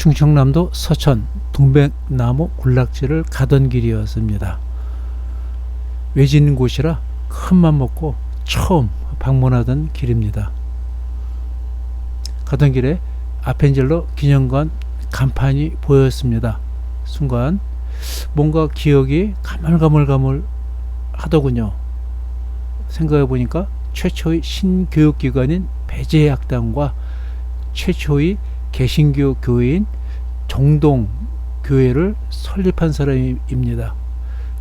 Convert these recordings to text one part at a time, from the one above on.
충청남도 서천 동백나무 군락지를 가던 길이었습니다. 외진 곳이라 큰맘 먹고 처음 방문하던 길입니다. 가던 길에 아펜젤러 기념관 간판이 보였습니다. 순간 뭔가 기억이 가물가물가물 하더군요. 생각해 보니까 최초의 신교육기관인 배제학당과 최초의 개신교 교회인 정동 교회를 설립한 사람입니다.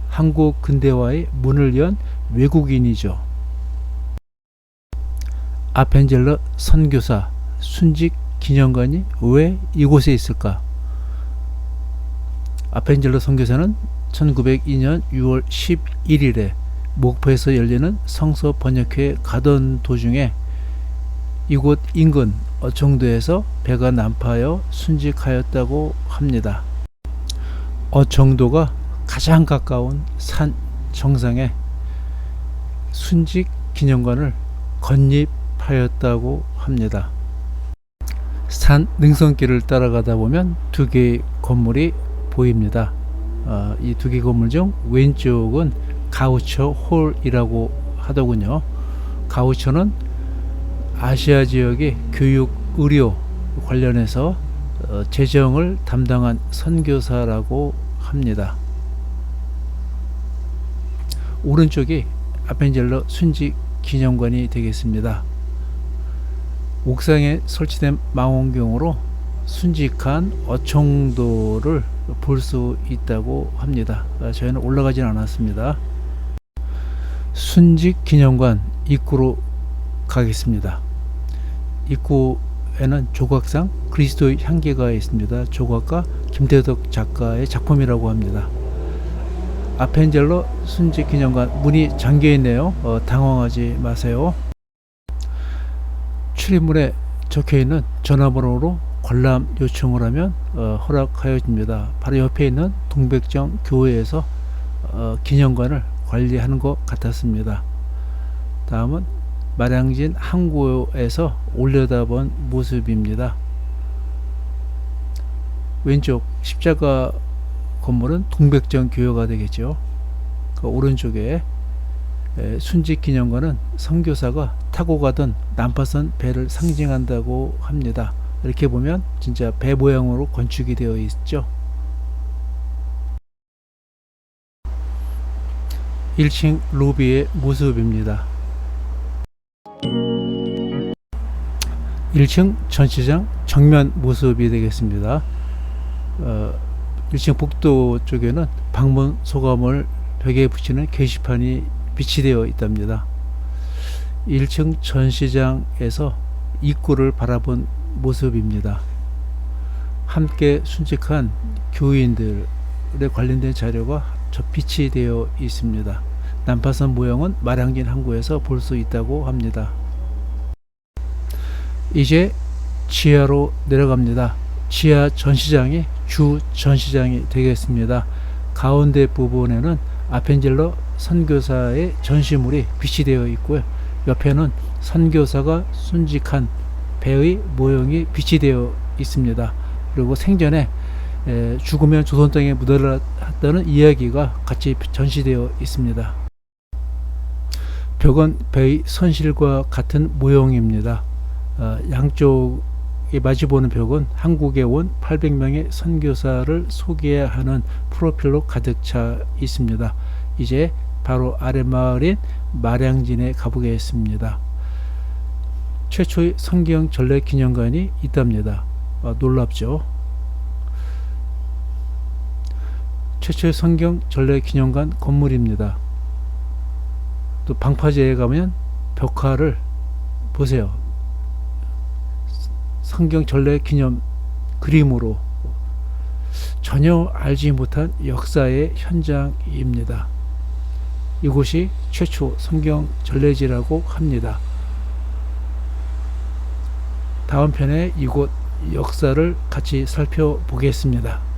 한국 근대화의 문을 연 외국인이죠. 아펜젤러 선교사 순직 기념관이 왜 이곳에 있을까? 아펜젤러 선교사는 1902년 6월 11일에 목포에서 열리는 성서 번역회에 가던 도중에 이곳 인근 어청도에서 배가 난파하여 순직하였다고 합니다. 어청도가 가장 가까운 산 정상에 순직 기념관을 건립하였다고 합니다. 산 능선길을 따라가다 보면 두 개의 건물이 보입니다. 어, 이두 개 건물 중 왼쪽은 가우처 홀이라고 하더군요. 가우처는 아시아 지역의 교육, 의료 관련해서 어, 재정을 담당한 선교사라고 합니다. 오른쪽이 아펜젤러 순직 기념관이 되겠습니다. 옥상에 설치된 망원경으로 순직한 어청도를 볼 수 있다고 합니다. 아, 저희는 올라가진 않았습니다. 순직 기념관 입구로 가겠습니다. 입구에는 조각상 그리스도의 향기가 있습니다. 조각가 김대덕 작가의 작품이라고 합니다. 아펜젤러 순직 기념관 문이 잠겨 있네요. 어, 당황하지 마세요. 출입문에 적혀 있는 전화번호로 관람 요청을 하면 어, 허락하여 집니다. 바로 옆에 있는 동백정 교회에서 어, 기념관을 관리하는 것 같았습니다. 다음은 마량진 항구에서 올려다본 모습입니다. 왼쪽 십자가 건물은 동백정 교회가 되겠죠. 그 오른쪽에 에, 순직 기념관은 선교사가 타고 가던 난파선 배를 상징한다고 합니다. 이렇게 보면 진짜 배 모양으로 건축이 되어 있죠. 1층 로비의 모습입니다. 1층 전시장 정면 모습이 되겠습니다. 어, 1층 복도 쪽에는 방문 소감을 벽에 붙이는 게시판이 비치되어 있답니다. 1층 전시장에서 입구를 바라본 모습입니다. 함께 순직한 교인들에 관련된 자료가 접빛이 되어 있습니다. 난파선 모형은 마량진 항구에서 볼 수 있다고 합니다. 이제 지하로 내려갑니다. 지하 전시장이 주 전시장이 되겠습니다. 가운데 부분에는 아펜젤러 선교사의 전시물이 비치되어 있고요. 옆에는 선교사가 순직한 배의 모형이 비치되어 있습니다. 그리고 생전에 에, 죽으면 조선 땅에 묻어놨다는 이야기가 같이 전시되어 있습니다. 벽은 배의 선실과 같은 모형입니다. 어, 양쪽에 마주보는 벽은 한국에 온 800명의 선교사를 소개하는 프로필로 가득 차 있습니다. 이제 바로 아랫마을인 마량진에 가보겠습니다. 최초의 성경 전래 기념관이 있답니다. 아, 놀랍죠? 최초의 성경 전래 기념관 건물입니다. 또 방파제에 가면 벽화를 보세요. 성경 전래 기념 그림으로 전혀 알지 못한 역사의 현장입니다. 이곳이 최초 성경 전래지라고 합니다. 다음 편에 이곳 역사를 같이 살펴보겠습니다.